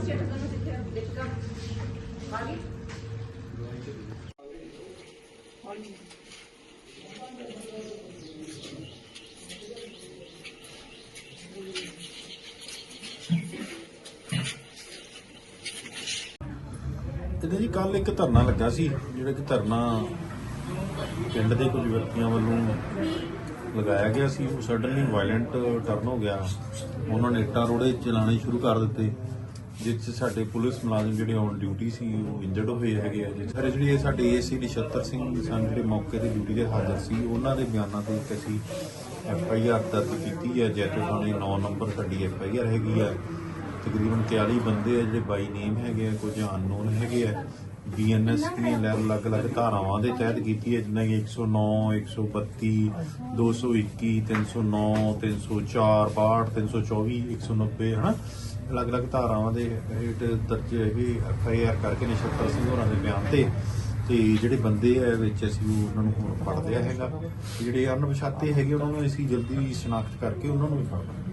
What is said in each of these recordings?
Status ਨੂੰ ਦਿੱਤੇ ਦੇਖਗਾ ਆ ਗਈ? ਇਹਦੇ ਜੀ ਕੱਲ ਇੱਕ ਧਰਨਾ ਲੱਗਾ ਸੀ, ਜਿਹੜਾ ਕਿ ਧਰਨਾ ਪਿੰਡ ਦੇ ਕੁਝ ਵਿਅਕਤੀਆਂ ਵੱਲੋਂ ਲਗਾਇਆ ਗਿਆ ਸੀ। ਉਹ ਸਡਨਲੀ ਵਾਇਲੈਂਟ ਟਰਨ ਹੋ ਗਿਆ। ਉਹਨਾਂ ਨੇ ਇੱਟਾਂ ਰੋੜੇ ਚਲਾਣੇ ਸ਼ੁਰੂ ਕਰ ਦਿੱਤੇ। ਜਿਸ 'ਚ ਸਾਡੇ ਪੁਲਿਸ ਮੁਲਾਜ਼ਮ ਜਿਹੜੇ ਔਨ ਡਿਊਟੀ ਸੀ, ਉਹ ਇੰਜਰਡ ਹੋਏ ਹੈਗੇ ਆ। ਜੀ ਸਾਰੇ ਜਿਹੜੇ ਇਹ ਸਾਡੇ ਏਸੀ ਨਛੱਤਰ ਸਿੰਘ ਸਨ, ਜਿਹੜੇ ਮੌਕੇ ਤੇ ਡਿਊਟੀ ਤੇ ਹਾਜ਼ਰ ਸੀ, ਉਹਨਾਂ ਦੇ ਬਿਆਨਾਂ ਤੇ ਇੱਕ ਅਸੀਂ ਐਫ ਆਈ ਆਰ ਦਰਜ ਕੀਤੀ ਹੈ ਜੈਤੋ ਥਾਣੇ 9 ਨੰਬਰ ਸਾਡੀ ਐਫ ਆਈ ਆਰ ਹੈਗੀ ਆ। ਤਕਰੀਬਨ 41 ਬੰਦੇ ਆ ਜਿਹੜੇ ਬਾਈ ਨੇਮ ਹੈਗੇ ਆ, ਕੁਝ ਅਨਨੋਨ ਹੈਗੇ ਆ। ਬੀਐਨਐਸ ਦੀਆਂ ਲੈ ਅਲੱਗ-ਅਲੱਗ ਧਾਰਾਵਾਂ ਦੇ ਤਹਿਤ ਕੀਤੀ ਹੈ ਜਿਵੇਂ ਕਿ 109 132 221 309 304 62 324 190 ਹਨਾ? ਅਲੱਗ-ਅਲੱਗ ਧਾਰਾਵਾਂ ਦੇ ਹੇਠ ਦਰਜ ਹੈਗੇ ਐਫਆਈਆਰ ਕਰਕੇ ਨਛੱਤਰ ਸਿੰਘ ਹੋਰਾਂ ਦੇ ਬਿਆਨ ਤੇ। ਤੇ ਜਿਹੜੇ ਬੰਦੇ ਆ, ਵਿੱਚ ਅਸੀਂ ਉਹਨਾਂ ਨੂੰ ਹੁਣ ਫੜ ਲਿਆ ਹੈਗਾ। ਤੇ ਜਿਹੜੇ ਅਣਪਛਾਤੇ ਹੈਗੇ, ਉਹਨਾਂ ਨੂੰ ਅਸੀਂ ਜਲਦੀ ਸ਼ਨਾਖਤ ਕਰਕੇ ਉਹਨਾਂ ਨੂੰ ਵੀ ਫੜ ਲਾਂਗੇ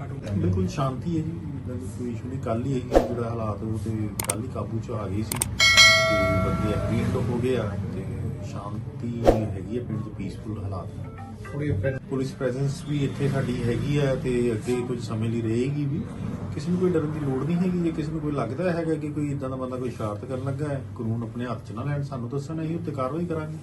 ਬਿਲਕੁਲ ਸ਼ਾਂਤੀ ਹੈ ਜੀ ਇੱਦਾਂ ਦੀ ਕੋਈ ਇਸ਼ੂ ਨਹੀਂ ਕੱਲ ਹੀ ਜਿਹੜਾ ਹਾਲਾਤ ਉਹ ਤੇ ਕੱਲ ਹੀ ਕਾਬੂ ਚ ਆ ਗਈ ਸੀ। ਤੇ ਬੰਦੇ ਐਗਰੀਡ ਹੋ ਗਏ ਆ ਤੇ ਸ਼ਾਂਤੀ ਹੈਗੀ ਹੈ ਪਿੰਡ 'ਚ ਪੀਸਫੁਲ ਹਾਲਾਤ ਪੁਲਿਸ ਪ੍ਰੈਜ਼ੈਂਸ ਵੀ ਇੱਥੇ ਸਾਡੀ ਹੈਗੀ ਆ ਤੇ ਅੱਗੇ ਕੁਝ ਸਮੇਂ ਲਈ ਰਹੇਗੀ ਵੀ। ਕਿਸੇ ਨੂੰ ਕੋਈ ਡਰਨ ਦੀ ਲੋੜ ਨਹੀਂ ਹੈਗੀ ਜੇ ਕਿਸੇ ਨੂੰ ਕੋਈ ਲੱਗਦਾ ਹੈਗਾ ਕਿ ਕੋਈ ਇਦਾਂ ਦਾ ਬੰਦਾ ਕੋਈ ਸ਼ਰਾਰਤ ਕਰਨ ਲੱਗਾ ਹੈ ਕਾਨੂੰਨ ਆਪਣੇ ਹੱਥ 'ਚ ਨਾ ਲੈਣ ਸਾਨੂੰ ਦੱਸਣ ਅਸੀਂ ਉੱਤੇ ਕਾਰਵਾਈ ਕਰਾਂਗੇ।